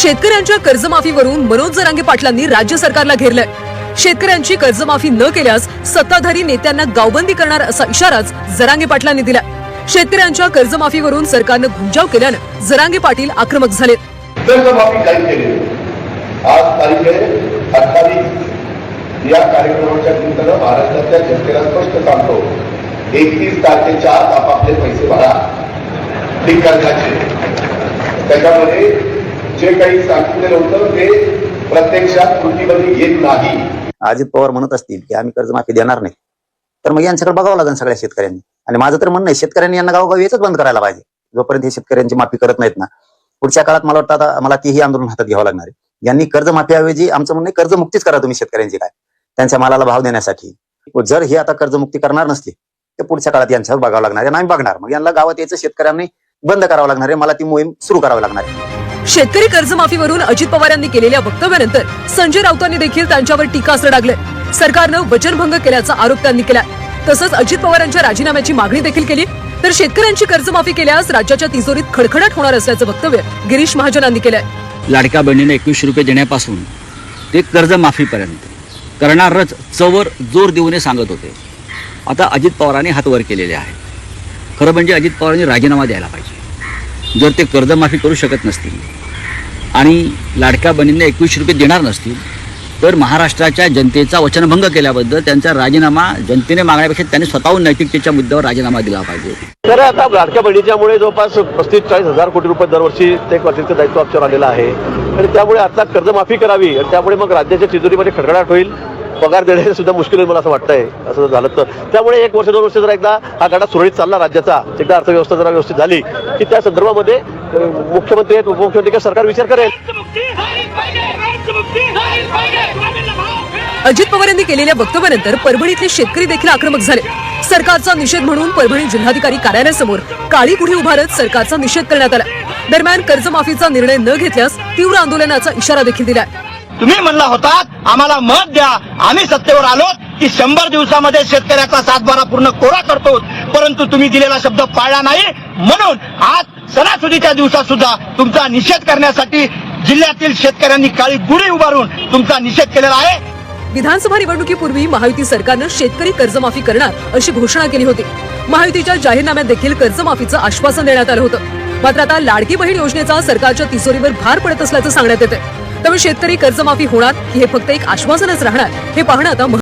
शेतकऱ्यांच्या कर्जमाफीवरून मनोज जरांगे पाटलांनी राज्य सरकारला घेरलंय. शेतकऱ्यांची कर्जमाफी न केल्यास सत्ताधारी नेत्यांना गावबंदी करणार असा इशाराच जरांगे पाटलांनी दिला शेतकऱ्यांच्या कर्जमाफीवरून सरकारनं घुमजाव केल्यानं जरांगे पाटील आक्रमक झाले कर्जमाफी काही केली आज तारीख आहे अठ्ठावीस. या कार्यक्रमाच्या निमित्तानं महाराष्ट्रातल्या जनतेला स्पष्ट सांगतो एकतीस तारखेच्या आत आपापले पैसे भरा. ते कर्जाचे. त्याच्यामध्ये जे काही सांगितलेलं होतं ते प्रत्यक्षात कृतीमध्ये येत नाही. अजित पवार म्हणत असतील की आम्ही कर्जमाफी देणार नाही. तर मग यांच्याकडे बघावं लागेल सगळ्या शेतकऱ्यांनी. आणि माझं तर म्हणणं आहे शेतकऱ्यांनी यांना गावोगावी याच बंद करायला पाहिजे. जोपर्यंत हे शेतकऱ्यांची माफी करत नाहीत ना. पुढच्या काळात मला वाटतं आता मला तीही आंदोलन हातात घ्यावं लागणार आहे. यांनी कर्जमाफीऐवजी आमचं म्हणणं कर्जमुक्तीच करा तुम्ही शेतकऱ्यांची काय. त्यांच्या मालाला भाव देण्यासाठी. जर हे आता कर्जमुक्ती करणार नसली तर पुढच्या काळात यांच्यावर बघावं लागणार आहे आम्ही बघणार. मग यांना गावात यायचं शेतकऱ्यांनी बंद करावं लागणार आहे. मला ती मोहीम सुरू करावी लागणार आहे. शेतकरी कर्जमाफीवरून अजित पवार यांनी केलेल्या वक्तव्यानंतर संजय राऊतांनी देखील त्यांच्यावर टीकास्त्र डागलंय सरकारनं वचनभंग केल्याचा आरोप त्यांनी केला. तसंच अजित पवारांच्या राजीनाम्याची मागणी देखील केली. तर शेतकऱ्यांची कर्जमाफी केल्यास राज्याच्या तिजोरीत खडखडाट होणार असल्याचं वक्तव्य गिरीश महाजनांनी केलंय. लाडक्या बहिणीने एकवीसशे रुपये देण्यापासून ते कर्जमाफीपर्यंत करणारच चवर जोर देऊन सांगत होते. आता अजित पवारांनी हात वर केलेले आहे. खरं म्हणजे अजित पवारांनी राजीनामा द्यायला पाहिजे. जर ते कर्जमाफी करू शकत नसतील आणि लाडक्या बहिणींना एकवीसशे रुपये देणार नसतील तर महाराष्ट्राच्या जनतेचा वचनभंग केल्याबद्दल त्यांचा राजीनामा जनतेने मागण्यापेक्षा त्यांनी स्वतःहून नैतिकतेच्या मुद्द्यावर राजीनामा दिला पाहिजे. तर आता लाडक्या बहिणीच्यामुळे जवळपास पस्तीस चाळीस हजार कोटी रुपये दरवर्षी ते एक अतिरिक्त दायित्व आमच्यावर आलेलं आहे. आणि त्यामुळे आता कर्जमाफी करावी आणि त्यामुळे मग राज्याच्या तिजोरीमध्ये खडखडाट होईल. पगार देणे सुद्धा मुश्किल होईल मला असं वाटतंय. असं झालं तर. त्यामुळे एक वर्ष दोन वर्ष जर एकदा हा गाडा सुरळीत चालला राज्याचा एकदा अर्थव्यवस्था जरा व्यवस्थित झाली की त्या संदर्भामध्ये मुख्यमंत्री आहेत उपमुख्यमंत्री किंवा सरकार विचार करेल. अजित पवार यांनी केलेल्या वक्तव्यानंतर परभणीतले शेतकरी देखील आक्रमक झाले. सरकारचा निषेध म्हणून परभणी जिल्हाधिकारी कार्यालयासमोर काळी गुढी उभारत सरकारचा निषेध करण्यात आला. दरम्यान कर्जमाफीचा निर्णय न घेतल्यास तीव्र आंदोलनाचा इशारा देखील दिलाय. तुम्ही म्हणला होता आम्हाला मत द्या. आम्ही सत्तेवर आलो की शंभर दिवसामध्ये शेतकऱ्याचा सातबारा पूर्ण कोरा करतो. परंतु तुम्ही दिलेला शब्द पाळला नाही. म्हणून आज सणासुदीच्या दिवसात सुद्धा तुमचा निषेध करण्यासाठी जिल्ह्यातील शेतकऱ्यांनी काळी गुढी उभारून तुमचा निषेध केलेला आहे. विधानसभा निवडणुकीपूर्वी महायुती सरकारनं शेतकरी कर्जमाफी करणार अशी घोषणा केली होती. महायुतीच्या जाहीरनाम्यात देखील कर्जमाफीचं आश्वासन देण्यात आलं होतं. मात्र आता लाडकी बहीण योजनेचा सरकारच्या तिजोरीवर भार पडत असल्याचं सांगण्यात येतं त्यामुळे शेतकरी कर्जमाफी होणार हे फक्त एक आश्वासनच राहणार हे पाहणं आता